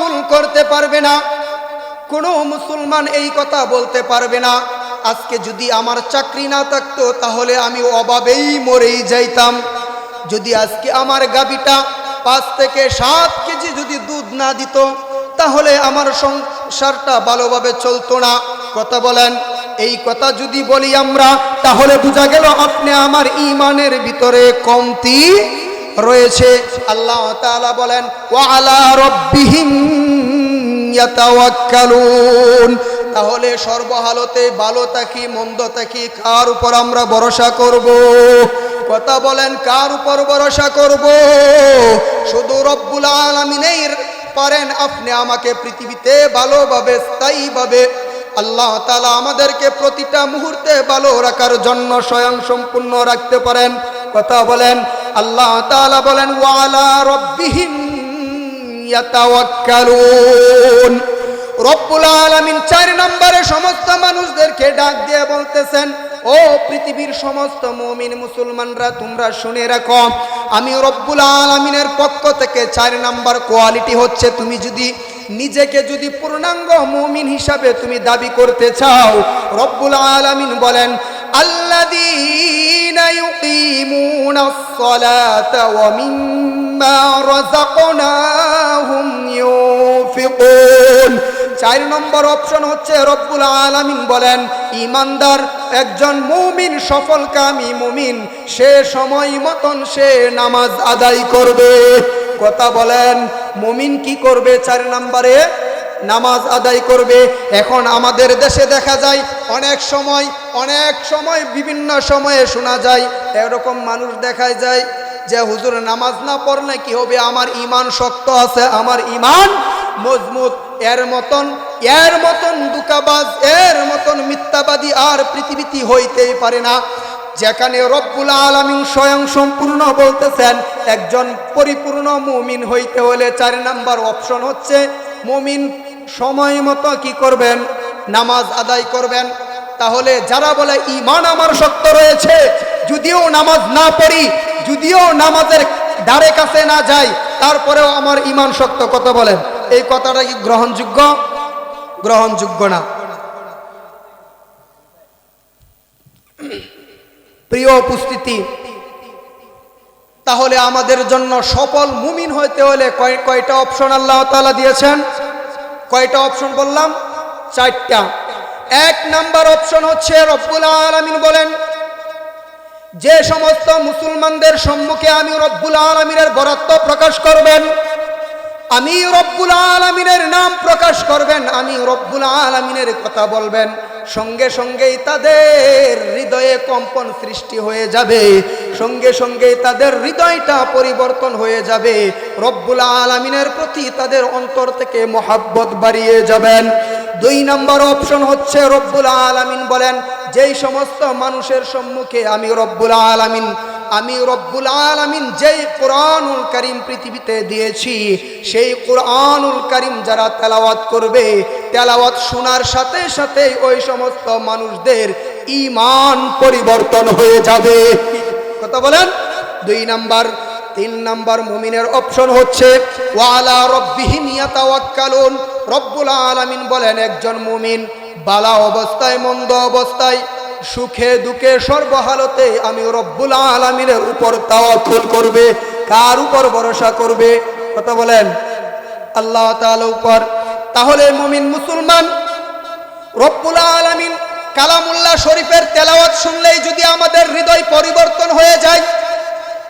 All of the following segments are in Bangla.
খুন করতে পারবে না। কোনো মুসলমান এই কথা বলতে পারবে না। আজকে যদি আমার চাকরি না থাকতো, তাহলে আমি অভাবেই মরেই যাইতাম। যদি আজকে আমার গাবিটা পাঁচ থেকে সাত কেজি যদি দুধ না দিত, তাহলে আমার সংসারটা ভালোভাবে চলতো না। কথা বলেন, এই কথা যদি বলি আমরা, তাহলে বোঝা গেল আপনি আমার ইমানের ভিতরে কমতি রয়েছে। আল্লাহ তাআলা বলেন, ওয়ালা রব্বিহিম ইয়াতাওয়াক্কালুন। তাহলে সর্বহালতে ভালো থাকি মন্দ থাকি কার উপর আমরা ভরসা করব? কথা বলেন, কার উপর ভরসা করব? শুধু রব্বুল আলামিনের পারেন আপনি আমাকে পৃথিবীতে ভালোভাবে, স্থায়ীভাবে। আল্লাহ তালা আমাদেরকে প্রতিটা মুহূর্তে ভালো রাখার জন্য স্বয়ং সম্পূর্ণ রাখতে পারেন। কথা বলেন আল্লাহ বলেন, ওয়ালা রব্বুল পক্ষ থেকে চার নাম্বার কোয়ালিটি হচ্ছে, তুমি যদি নিজেকে যদি পূর্ণাঙ্গ মুমিন হিসাবে তুমি দাবি করতে চাও, রব্বুল আলামিন বলেন আল্লাযীনা সালাতা ওয়া মিম্মা রাযাকনাহুম ইউনফিকুন চার নম্বর অপশন হচ্ছে রব্বুল আলামিন বলেন, ইমানদার একজন মুমিন সফলকামী মুমিন, সে সময় মতন সে নামাজ আদায় করবে। কথা বলেন, মুমিন কি করবে? চার নম্বরে নামাজ আদায় করবে। এখন আমাদের দেশে দেখা যায় অনেক সময় অনেক সময় বিভিন্ন সময়ে শোনা যায়, এরকম মানুষ দেখায় যায় যে, হুজুর, নামাজ না পড়লে কি হবে? আমার ইমান শক্ত আছে, আমার ইমান মজবুত। এর মতন এর মতন দুকাবাজ এর মতন মিথ্যাবাদী আর পৃথিবীতে হইতেই পারে না। যেখানে রব্বুল আলমিন স্বয়ং সম্পূর্ণ বলতেছেন, একজন পরিপূর্ণ মুমিন হইতে হলে চার নাম্বার অপশন হচ্ছে, মুমিন সময় মতো কি করবেন? নামাজ আদায় করবেন। তাহলে যারা বলে ইমান আমার শক্ত রয়েছে, যদিও নামাজ না পড়ি, যদিও নামাজের দ্বারে কাছে না যাই, তারপরেও আমার ইমান শক্ত কথা বলেন? এই কথাটা কি গ্রহণযোগ্য? গ্রহণযোগ্য না। প্রিয় উপস্থিতি, তাহলে আমাদের জন্য সফল মুমিন হইতে হলে কয় কয়টা অপশন আল্লাহ তালা দিয়েছেন? কয়টা অপশন বললাম? চারটা। এক নাম্বার অপশন হচ্ছে রব্বুল আলামিন বলেন, যে সমস্ত মুসলমানদের সম্মুখে আমি রব্বুল আলমিনের বরাত্ম প্রকাশ করবেন, আমি রব্বুল আলমিনের নাম প্রকাশ করবেন, আমি রব্বুল আলমিনের কথা বলবেন, সঙ্গে সঙ্গেই তাদের হৃদয়ে কম্পন সৃষ্টি হয়ে যাবে। সঙ্গে সঙ্গে তাদের হৃদয়টা পরিবর্তন হয়ে যাবে। রব্বুল আলমিনের প্রতি তাদের অন্তর থেকে মহাব্বত বাড়িয়ে যাবেন। দুই নম্বর অপশন হচ্ছে রব্বুল আলামিন বলেন, যেই সমস্ত মানুষের সম্মুখে আমি রব্বুল আলামিন, আমি রব্বুল আলামিন যেই কোরআনুল করিম পৃথিবীতে দিয়েছি, সেই কোরআনুল করিম যারা তেলাওয়াত করবে, তেলাওয়াত শোনার সাথে সাথে ওই সমস্ত মানুষদের ইমান পরিবর্তন হয়ে যাবে। কথা বলেন? দুই নাম্বার, তিন নাম্বার মুমিনের অপশন হচ্ছে, ওয়ালা রব্বিহিম ইয়াতাওয়াক্কালুন। রব্বুল আলামিন বলেন, একজন মুমিন বালা অবস্থায়, মন্দ অবস্থায়, সুখে দুঃখে সর্বহালতে আমি রব্বুল আলামিনের উপর তাওয়াক্কুল করবে, কার উপর ভরসা করবে? কথা বলেন। আল্লাহ তাআলা উপর। তাহলে মুমিন মুসলমান, রব্বুল আলামিন কালামুল্লাহ শরীফের তেলাওয়াত শুনলেই যদি আমাদের হৃদয় পরিবর্তন হয়ে যায়,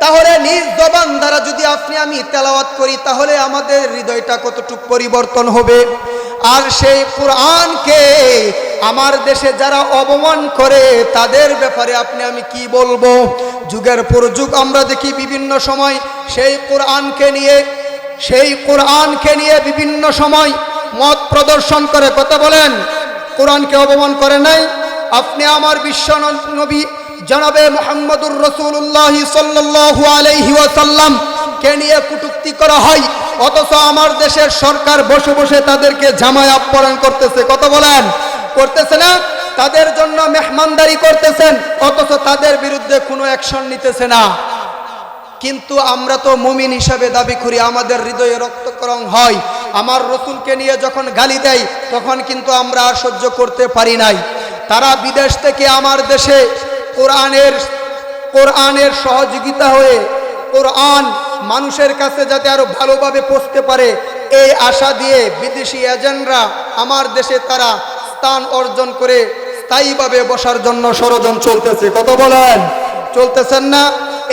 তাহলে নিজ জবান দ্বারা যদি আপনি আমি তেলাওয়াত করি, তাহলে আমাদের হৃদয়টা কতটুকু পরিবর্তন হবে? আর সেই কোরআনকে আমার দেশে যারা অপমান করে, তাদের ব্যাপারে আপনি আমি কি বলব? যুগের পর যুগ আমরা দেখি বিভিন্ন সময় সেই কোরআনকে নিয়ে, সেই কোরআনকে নিয়ে বিভিন্ন সময় মত প্রদর্শন করে। কথা বলেন? কোরআনকে অপমান করে নাই। আপনি আমার বিশ্ব নবী জনাবে মোহাম্মদুর রসুল্লাহ সাল্লাহু আলাইহি ওয়াসাল্লাম কে নিয়ে কুটুক্তি করা হয়? অথচ আমার দেশের সরকার বসে বসে তাদেরকে জামায় আপ্যায়ন করতেছে। কত বলেন। করতেছে না? তাদের জন্য মেহমানদারি করতেছেন। অথচ তাদের বিরুদ্ধে কোনো অ্যাকশন নিতেছে না। কিন্তু আমরা তো মুমিন হিসাবে দাবি করি, আমাদের হৃদয়ে রক্তকরণ হয়। আমার রসুলকে নিয়ে যখন গালি দেয়, তখন কিন্তু আমরা আর সহ্য করতে পারি নাই। তারা বিদেশ থেকে আমার দেশে কোরআনের কোরআনের সহযোগিতা হয়ে কোরআন মানুষের কাছে যাতে আরও ভালোভাবে পৌঁছতে পারে, এই আশা দিয়ে বিদেশি এজেন্টরা আমার দেশে তারা স্থান অর্জন করে স্থায়ীভাবে বসার জন্য ষড়যন্ত্র চলতেছে। কত বলেন। চলতেছেন না।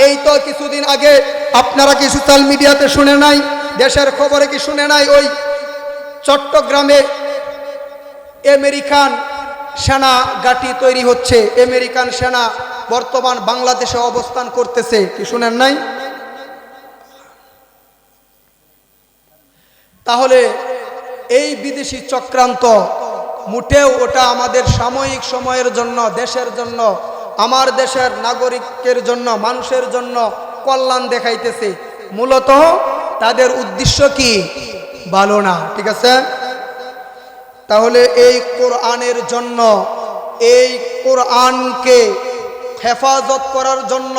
এই তো কিছুদিন আগে আপনারা কি সোশ্যাল মিডিয়াতে শুনে নাই? দেশের খবরে কি শুনে নাই? ওই চট্টগ্রামে আমেরিকান সেনা গাটি তৈরি হচ্ছে। আমেরিকান সেনা বর্তমান বাংলাদেশে অবস্থান করতেছে। কি শুনেন নাই? তাহলে এই বিদেশি চক্রান্ত মুটেও ওটা আমাদের সাময়িক সময়ের জন্য, দেশের জন্য আমার দেশের নাগরিকের জন্য, মানুষের জন্য কল্যাণ দেখাইতেছে। মূলত তাদের উদ্দেশ্য কি? ভালো না, ঠিক আছে? তাহলে এই কোরআনের জন্য, এই কোরআনকে হেফাজত করার জন্য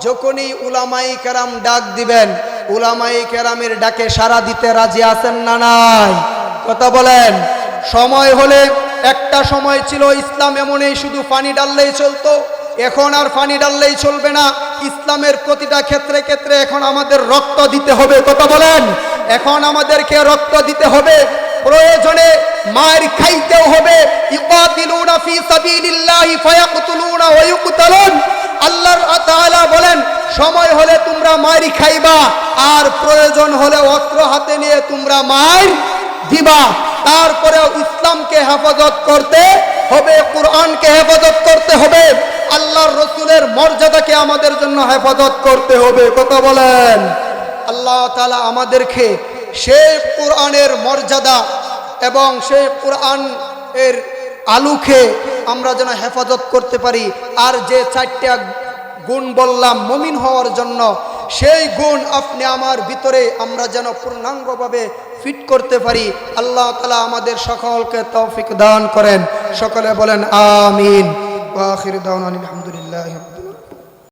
যখনই উলামাই কেরাম ডাক দিবেন উলামাই কেরামের ডাকে সারা দিতে রাজি আছেন না নাই? কথা বলেন। সময় হলে একটা সময় ছিল ইসলাম এমনই শুধু পানি ডাললেই চলতো। এখন আর পানি ডাললেই চলবে না। ইসলামের প্রতিটা ক্ষেত্রে ক্ষেত্রে এখন আমাদের রক্ত দিতে হবে, কথা বলেন। এখন আমাদেরকে রক্ত দিতে হবে। প্রয়োজনে মার খাইতেও হবে। তাআলা বলেন, সময় হলে তোমরা মারি খাইবা, আর প্রয়োজন হলে অস্ত্র হাতে নিয়ে তোমরা মার দিবা। তারপরেও ইসলামকে হেফাজত করতে হবে, কোরআনকে হেফাজত করতে হবে, আল্লাহর রসুলের মর্যাদাকে আমাদের জন্য হেফাজত করতে হবে, কথা বলেন। আল্লাহ তাআলা আমাদেরকে সেই কোরআনের মর্যাদা এবং সেই কোরআন এর আলুকে আমরা যেন হেফাজত করতে পারি। আর যে চারটা গুণ বললাম মমিন হওয়ার জন্য, সেই গুণ আপনি আমার ভিতরে আমরা যেন পূর্ণাঙ্গভাবে ফিট করতে পারি আল্লাহ তালা আমাদের সকলকে তৌফিক দান করেন। সকলে বলেন আমিন। আলহামদুলিল্লাহ